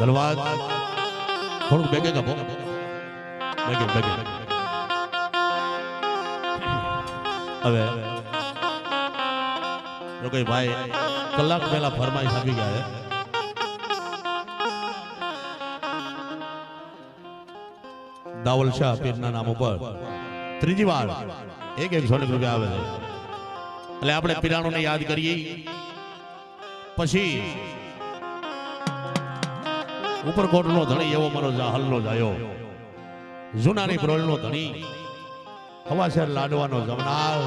ધન્યવાદ. થોડુંક બેગે કાપો બેગે બેગે હવે, જો ભાઈ, કલાક પહેલા ફરમાઈશ આપી ગયા દાવલ શાહ પીરના નામ ઉપર ત્રીજી વાર એક એકસો ને રૂપિયા આવે છે. એટલે આપણે પીરાણોને યાદ કરીએ. પછી ઉપરકોટનો ધણી એવો મારો હલનો જાયો જૂનાની બ્રોલનો ધણી. હવાસેર લાડવાનો જમનાર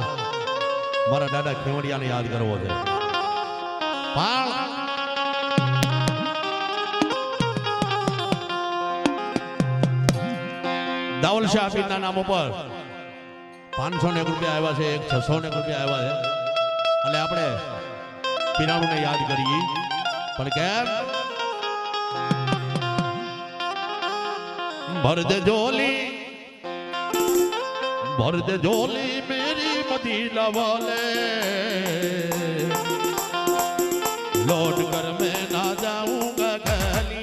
મારા દાદા ખેવડિયાને યાદ કરવો છે. પણ દાવલ શાહ નામ ઉપર પાંચસો ને રૂપિયા આવ્યા છે, એક છસો ને રૂપિયા આવ્યા છે. એટલે આપણે પીરાણુને યાદ કરીએ. પણ કેમ? ભરદ જોલી ભરદ જોલી મેરી મદીના વાલે. લોટ કર મેં ના જાઉંગા ગલી.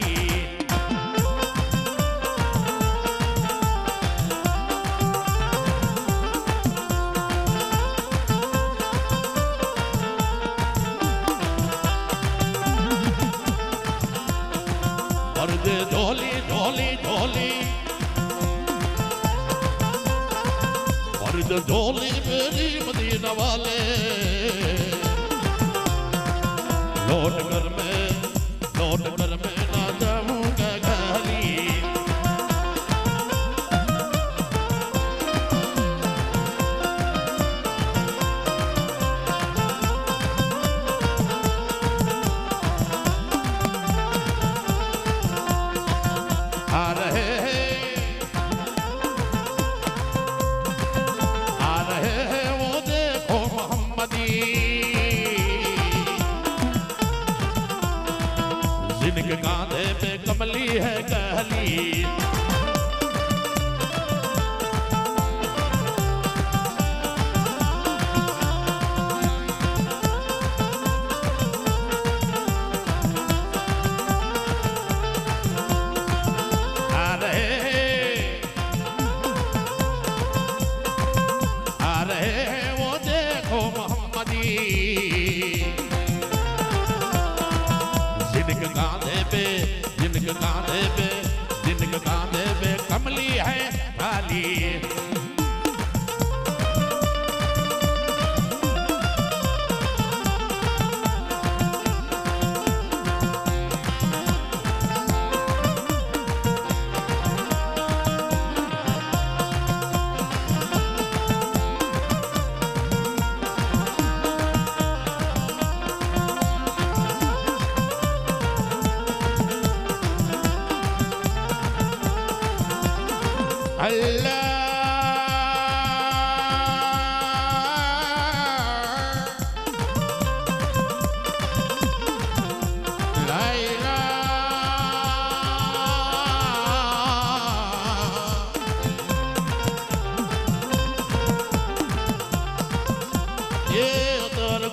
ભરદ ઢોલી ઢોલી ઢોલી ઢોલી મેરી મદીના વાલે લોટ ઘર મેં जिनके कांधे पे कमली है कहली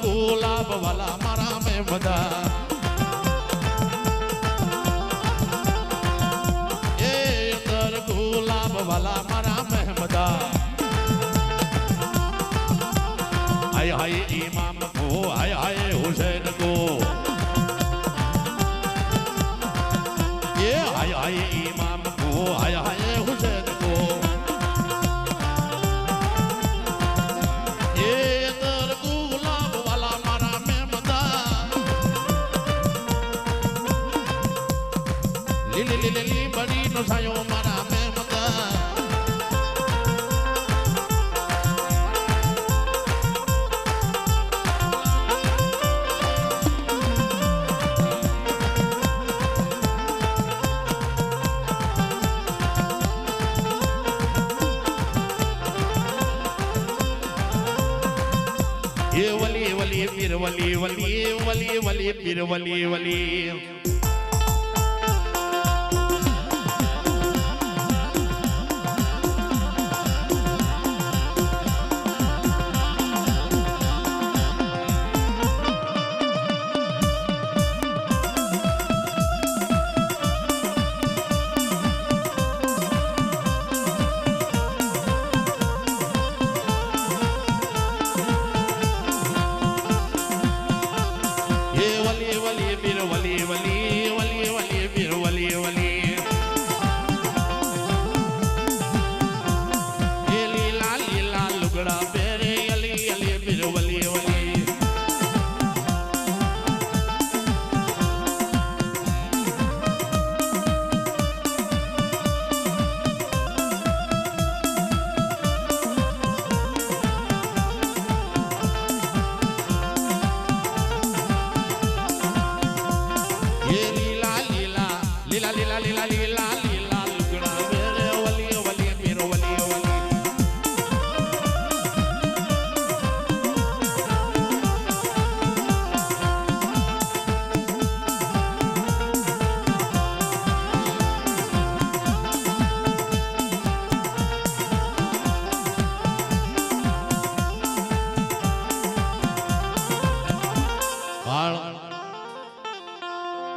ગુલાબ વાલા મારા મેં બધા. વાલા મારા મહેમદા હાય હાય ઈમામ કો હાય હાય હુસૈન કો એ હાય હાય ઈમામ કો હાય હાય વલી બિરવલી વલી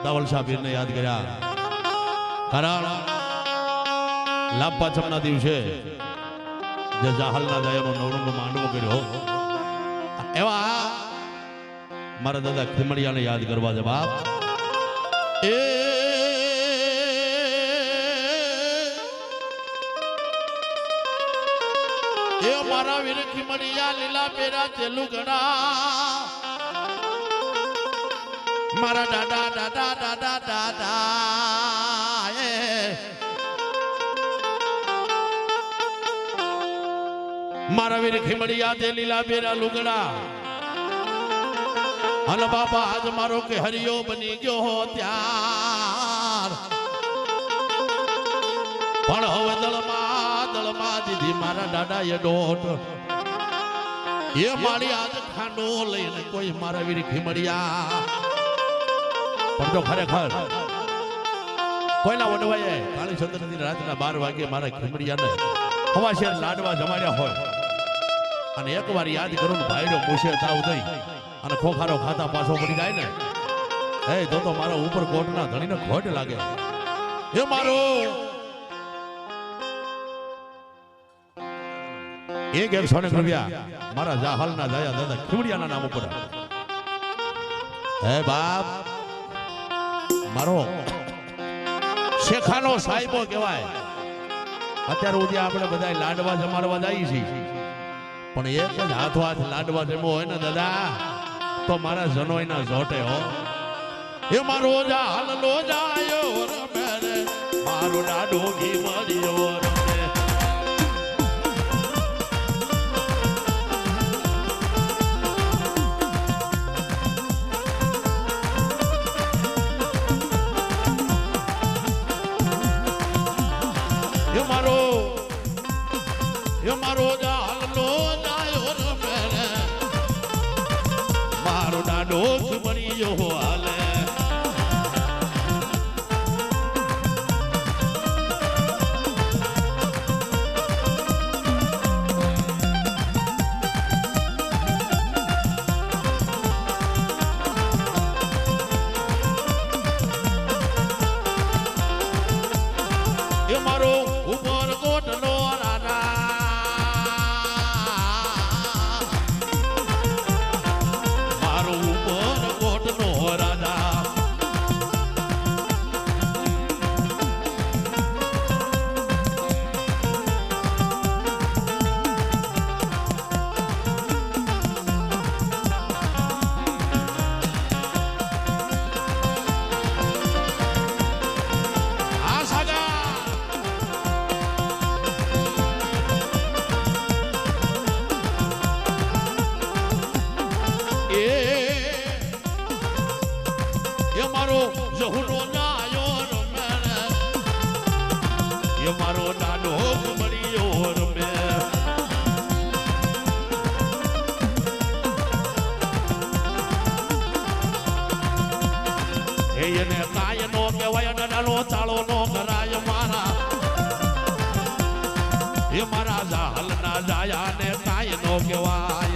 દાવલ શાહીરને યાદ કર્યા. કારણ લાભ પાછમના દિવસે જે જાહલના દયાનો નવરંગ માંડવો કર્યો. એવા મારા દાદા ખીમડિયાને યાદ કરવા જવાબ એ મારા વીર ખીમડિયા લીલા પેરા ચેલું ગણા મારા દાદા દાદા દાદા દાદા મારા વીર ખીમડિયા તે લીલા બેરા લુગડા. અને બાપા, આજ મારો કે હરિયો બની ગયો હો ત્યાર. પણ હવે દળમાં દળમાં દીધી મારા દાદા એ દોટ. એ મારી આજ ખાંડો લઈને કોઈ મારા વીર ખીમડિયા પણ જો ખરેખર કોઈના વડવાએ કાળી ચંદ્રની રાતના બાર વાગે મારા ખીમડિયાને હવા શેર લાડવા જમાડ્યા હોય. અને એકવાર યાદ કરો ને ભાઈનો પૂછે તાવ થઈ અને ખોખારો ખાતા પાછો પડી જાય ને. હે તો તો મારો ઉપર કોટના ધણીને ખોટ લાગે. એ મારો! એક એક સોને રૂપિયા મારા જાહલના દયા દાદા ખીમડિયાના નામ ઉપર. હે બાપ! મારો શેખાનો સાહેબો કહેવાય. અત્યારે સુધી આપણે બધા લાડવા જમાડવા જઈએ છીએ. પણ એક જ હાથો હાથ લાડવા જમવો હોય ને દાદા, તો મારા જનોયના જોટે હો. એ મારો જાલ લો જાયો રમે મારો ડાડો ઘી મળ્યો મારો ડાડો મળ્યો હાલે જહુનો નાયો રમે એ મારો નાનો મળ્યો રમે એને કાય નો કહેવાય અને નાનો ચાળો નો કરાય મારા. એ મારા જાહલ ના જાયા ને કાય નો કહેવાય.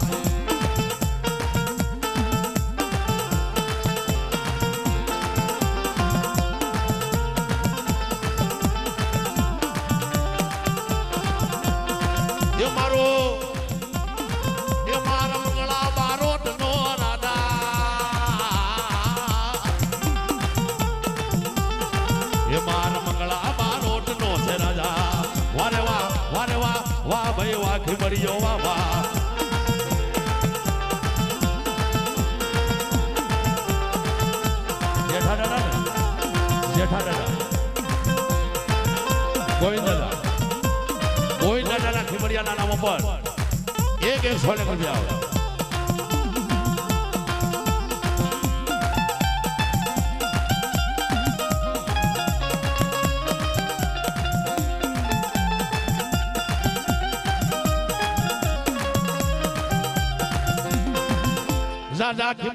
ખીમડીયો વાહ વાહ જેઠા દાદા? જેઠા દાદા. ગોવિંદ દાદા. ગોવિંદ દાદાના ખીમડિયાના નામ ઉપર એક એક સો ને રૂપિયા આવે. જા જા ખીમડિયા